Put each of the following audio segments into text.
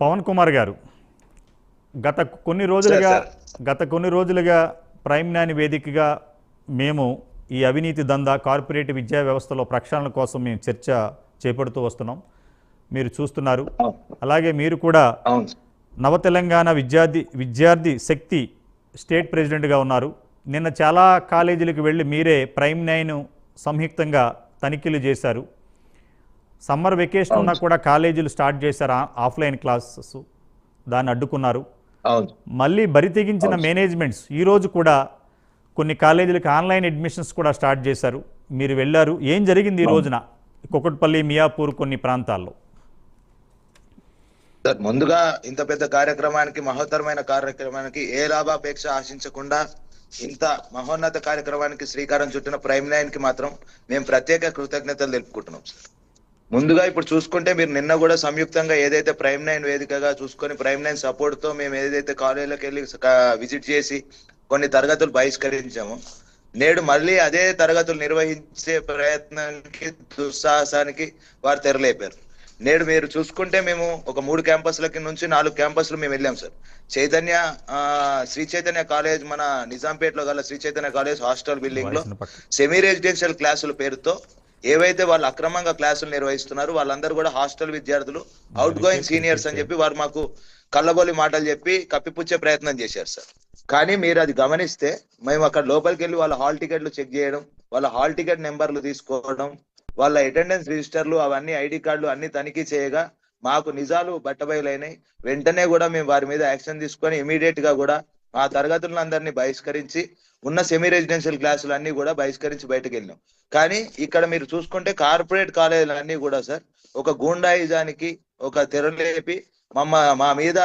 పవన్ కుమార్ గారు గత కొన్ని రోజులుగా గత కొన్ని రోజులుగా ప్రైమ్ నైన్ వేదికగా మేము ఈ అవినీతి దందా కార్పొరేట్ విద్యా వ్యవస్థలో ప్రక్షాళన కోసం మేము చర్చ చేపడుతూ వస్తున్నాం. మీరు చూస్తున్నారు. అలాగే మీరు కూడా. నవ తెలంగాణ విద్యార్థి విద్యార్థి శక్తి స్టేట్ ప్రెసిడెంట్గా ఉన్నారు. నిన్న చాలా కాలేజీలకు వెళ్ళి మీరే ప్రైమ్ నైన్ సంయుక్తంగా తనిఖీలు చేశారు. సమ్మర్ వెకేషన్ ఉన్నా కూడా కాలేజీలు స్టార్ట్ చేశారు? ఆఫ్లైన్ క్లాసెస్ దాన్ని అడ్డుకున్నారు. మళ్ళీ బరి తెగించిన మేనేజ్మెంట్స్ ఈరోజు కూడా కొన్ని కాలేజీలకు ఆన్లైన్ అడ్మిషన్స్ కూడా స్టార్ట్ చేశారు. మీరు వెళ్ళారు. ఏం జరిగింది ఈ రోజున? కుకట్పల్లి మియాపూర్ కొన్ని ప్రాంతాల్లో. సార్ ముందుగా ఇంత పెద్ద కార్యక్రమానికి మహోత్తరమైన కార్యక్రమానికి ఏ లాభాపేక్ష ఆశించకుండా ఇంత మహోన్నత కార్యక్రమానికి శ్రీకారం చుట్టిన ప్రైమ్ నైన్కి మాత్రం మేము ప్రత్యేక కృతజ్ఞతలు తెలుపుకుంటున్నాం సార్. ముందుగా ఇప్పుడు చూసుకుంటే మీరు నిన్న కూడా సంయుక్తంగా ఏదైతే ప్రైమ్ నైన్ వేదికగా చూసుకొని ప్రైమ్ నైన్ సపోర్ట్తో మేము ఏదైతే కాలేజీలకు వెళ్ళి విజిట్ చేసి కొన్ని తరగతులు బహిష్కరించామో. నేడు మళ్ళీ అదే తరగతులు నిర్వహించే ప్రయత్నానికి దుస్సాహసానికి వారు తెరలేపారు. నేడు మీరు చూసుకుంటే మేము ఒక మూడు క్యాంపస్లకి నుంచి నాలుగు క్యాంపస్లు మేము వెళ్ళాం సార్. చైతన్య శ్రీ చైతన్య కాలేజ్ మన నిజాంపేటలో గల శ్రీ చైతన్య కాలేజ్ హాస్టల్ బిల్డింగ్లో సెమీ రెసిడెన్షియల్ క్లాసుల పేరుతో ఏవైతే వాళ్ళు అక్రమంగా క్లాసులు నిర్వహిస్తున్నారు వాళ్ళందరూ కూడా హాస్టల్ విద్యార్థులు అవుట్ గోయింగ్ సీనియర్స్ అని చెప్పి వారు మాకు కళ్ళబొలి మాటలు చెప్పి కప్పిపుచ్చే ప్రయత్నం చేశారు సార్. కానీ మీరు అది గమనిస్తే మేము అక్కడ లోపలికి వెళ్ళి వాళ్ళ హాల్ టికెట్లు చెక్ చేయడం వాళ్ళ హాల్ టికెట్ నెంబర్లు తీసుకోవడం వాళ్ళ అటెండెన్స్ రిజిస్టర్లు అవన్నీ ఐడి కార్డులు అన్ని తనిఖీ చేయగా మాకు నిజాలు బట్టబయలైనాయి. వెంటనే కూడా మేము వారి మీద యాక్షన్ తీసుకొని ఇమీడియట్గా కూడా మా తరగతులను అందరినీ బహిష్కరించి ఉన్న సెమీ రెసిడెన్షియల్ క్లాసులు అన్ని కూడా బహిష్కరించి బయటకు వెళ్ళినాం. కానీ ఇక్కడ మీరు చూసుకుంటే కార్పొరేట్ కాలేజీలు అన్ని కూడా సార్ ఒక గూండాయిజానికి ఒక తెరలేపి మమ్మ మా మీద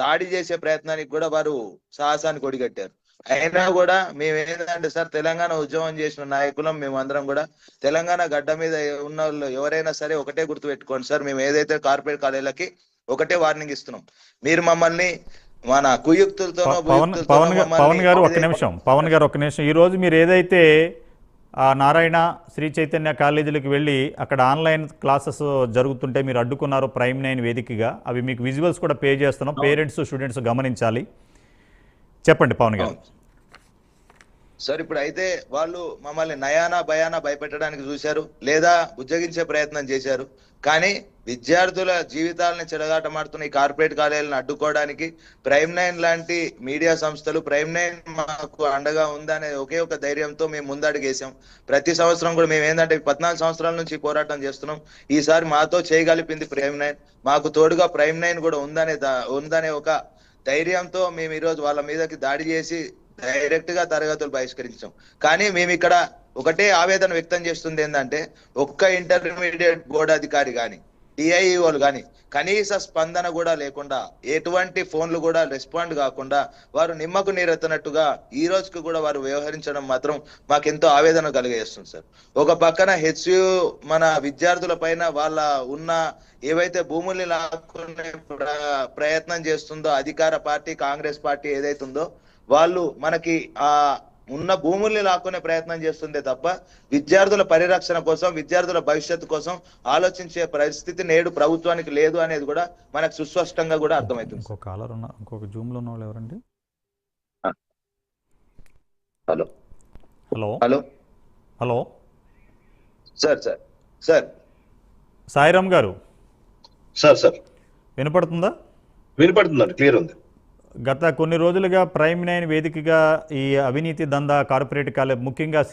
దాడి చేసే ప్రయత్నానికి కూడా వారు సాహసానికి ఒడిగట్టారు. అయినా కూడా మేము ఏంటంటే సార్ తెలంగాణ ఉద్యమం చేసిన నాయకులం మేము అందరం కూడా తెలంగాణ గడ్డ మీద ఉన్న వాళ్ళు ఎవరైనా సరే ఒకటే గుర్తు పెట్టుకోండి సార్ మేము ఏదైతే కార్పొరేట్ కాలేజీలకి ఒకటే వార్నింగ్ ఇస్తున్నాం. మీరు మమ్మల్ని మన కుయుక్తులతోనో ప- పవన్ పవన్ గారు ఒక్క ఏదైతే- నిమిషం. పవన్ గారు ఒక్క నిమిషం. ఈ రోజు మీరు ఏదైతే ఆ నారాయణ శ్రీ చైతన్య కాలేజీలకు వెళ్ళి అక్కడ ఆన్లైన్ క్లాసెస్ జరుగుతుంటే మీరు అడ్డుకున్నారు ప్రైమ్ నైన్ వేదికగా అవి మీకు విజువల్స్ కూడా పే చేస్తున్నాం. పేరెంట్స్ స్టూడెంట్స్ గమనించాలి. చెప్పండి పవన్ గారు. సార్ ఇప్పుడు అయితే వాళ్ళు మమ్మల్ని నయానా భయానా భయపెట్టడానికి చూశారు లేదా బుజ్జగించే ప్రయత్నం చేశారు. కానీ విద్యార్థుల జీవితాలను చెడగాటమాడుతున్న ఈ కార్పొరేట్ కాలేజీలను అడ్డుకోవడానికి ప్రైమ్ నైన్ లాంటి మీడియా సంస్థలు ప్రైమ్ నైన్ మాకు అండగా ఉందనే ఒకే ఒక ధైర్యంతో మేము ముందడుగేసాం. ప్రతి సంవత్సరం కూడా మేము ఏంటంటే పద్నాలుగు సంవత్సరాల నుంచి పోరాటం చేస్తున్నాం. ఈసారి మాతో చేయగలిపింది ప్రైమ్ నైన్. మాకు తోడుగా ప్రైమ్ నైన్ కూడా ఉందనే దా- ఉందనే ఒక ధైర్యంతో మేము ఈరోజు వాళ్ళ మీదకి దాడి చేసి డైరెక్ట్గా తరగతులు బహిష్కరించాం. కానీ మేము ఇక్కడ ఒకటే ఆవేదన వ్యక్తం చేస్తుంది ఏంటంటే ఒక్క ఇంటర్మీడియట్ బోర్డు అధికారి కానీ డిఐఈఓలు కానీ కనీస స్పందన కూడా లేకుండా ఎటువంటి ఫోన్లు కూడా రెస్పాండ్ కాకుండా వారు నిమ్మకు నీరెత్తనట్టుగా ఈ రోజుకి కూడా వారు వ్యవహరించడం మాత్రం మాకెంతో ఆవేదన కలిగేస్తుంది సార్. ఒక పక్కన హెచ్యు మన విద్యార్థుల పైన వాళ్ళ ఉన్న ఏవైతే భూముల్ని లాక్కునే ప్రయత్నం చేస్తుందో అధికార పార్టీ కాంగ్రెస్ పార్టీ ఏదైతుందో వాళ్ళు మనకి ఆ ఉన్న భూముల్ని లాక్కునే ప్రయత్నం చేస్తుందే తప్ప విద్యార్థుల పరిరక్షణ కోసం విద్యార్థుల భవిష్యత్తు కోసం ఆలోచించే పరిస్థితి నేడు ప్రభుత్వానికి లేదు అనేది కూడా మనకు సుస్పష్టంగా కూడా అర్థమవుతుంది. ఇంకో కాలర్ ఉన్న ఇంకొక జూమ్లో ఉన్న వాళ్ళు ఎవరండి? Hello. Hello. Hello. Hello. Sir sir. Sir. Sairam గారు. Sir sir. వినపడుతుందా? వినపడుతుందండి క్లియర్ ఉంది. గత కొన్ని రోజులుగా ప్రైమ్ నైన్ వేదికగా ఈ అవినీతి దందా కార్పొరేట్ కాలే ముఖ్యంగా శ్రీ